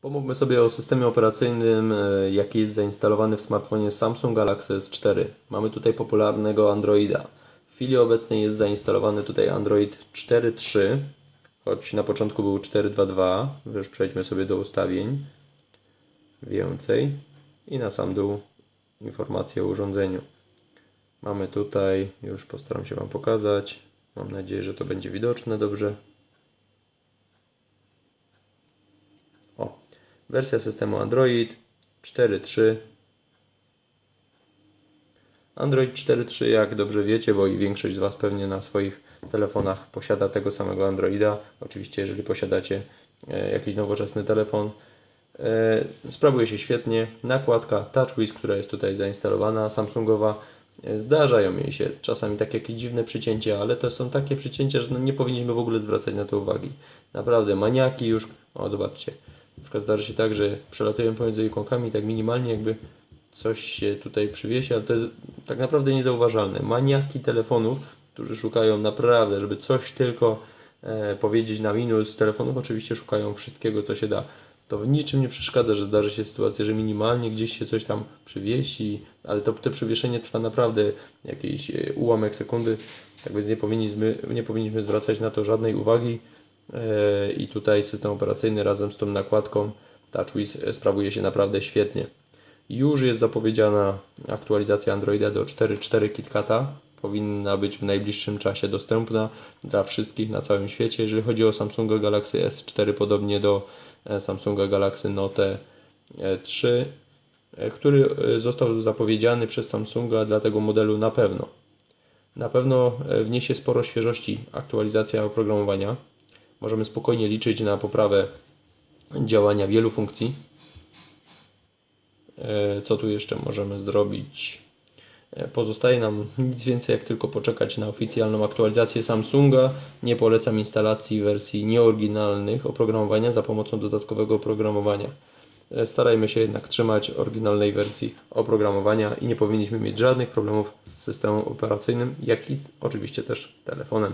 Pomówmy sobie o systemie operacyjnym, e, jaki jest zainstalowany w smartfonie Samsung Galaxy S4. Mamy tutaj popularnego Androida. W chwili obecnej jest zainstalowany tutaj Android 4.3, choć na początku był 4.2.2. Już przejdźmy sobie do ustawień. Więcej. I na sam dół informacje o urządzeniu. Mamy tutaj, już postaram się Wam pokazać. Mam nadzieję, że to będzie widoczne dobrze. O, wersja systemu Android 4.3. Android 4.3, jak dobrze wiecie, bo i większość z Was pewnie na swoich telefonach posiada tego samego Androida. Oczywiście, jeżeli posiadacie e, jakiś nowoczesny telefon, e, sprawuje się świetnie. Nakładka TouchWiz, która jest tutaj zainstalowana, Samsungowa, e, zdarzają jej się czasami takie jakieś dziwne przycięcia, ale to są takie przycięcia, że no nie powinniśmy w ogóle zwracać na to uwagi. Naprawdę, maniaki już, o zobaczcie, na przykład zdarzy się tak, że przelatują pomiędzy ikonkami tak minimalnie jakby coś się tutaj przywiesi, ale to jest tak naprawdę niezauważalne. Maniaki telefonów, którzy szukają naprawdę, żeby coś tylko e, powiedzieć na minus telefonów, oczywiście szukają wszystkiego, co się da. To w niczym nie przeszkadza, że zdarzy się sytuacja, że minimalnie gdzieś się coś tam przywiesi, ale to, to przywieszenie trwa naprawdę jakiś e, ułamek sekundy, tak więc nie powinniśmy, nie powinniśmy zwracać na to żadnej uwagi. E, I tutaj system operacyjny razem z tą nakładką TouchWiz sprawuje się naprawdę świetnie. Już jest zapowiedziana aktualizacja Androida do 4.4 KitKata. Powinna być w najbliższym czasie dostępna dla wszystkich na całym świecie. Jeżeli chodzi o Samsunga Galaxy S4, podobnie do e, Samsunga Galaxy Note e, 3, e, który został zapowiedziany przez Samsunga dla tego modelu na pewno. Na pewno wniesie sporo świeżości aktualizacja oprogramowania. Możemy spokojnie liczyć na poprawę działania wielu funkcji. E, Co tu jeszcze możemy zrobić? E, Pozostaje nam nic więcej jak tylko poczekać na oficjalną aktualizację Samsunga. Nie polecam instalacji wersji nieoryginalnych oprogramowania za pomocą dodatkowego oprogramowania. E, Starajmy się jednak trzymać oryginalnej wersji oprogramowania i nie powinniśmy mieć żadnych problemów z systemem operacyjnym, jak i oczywiście też telefonem.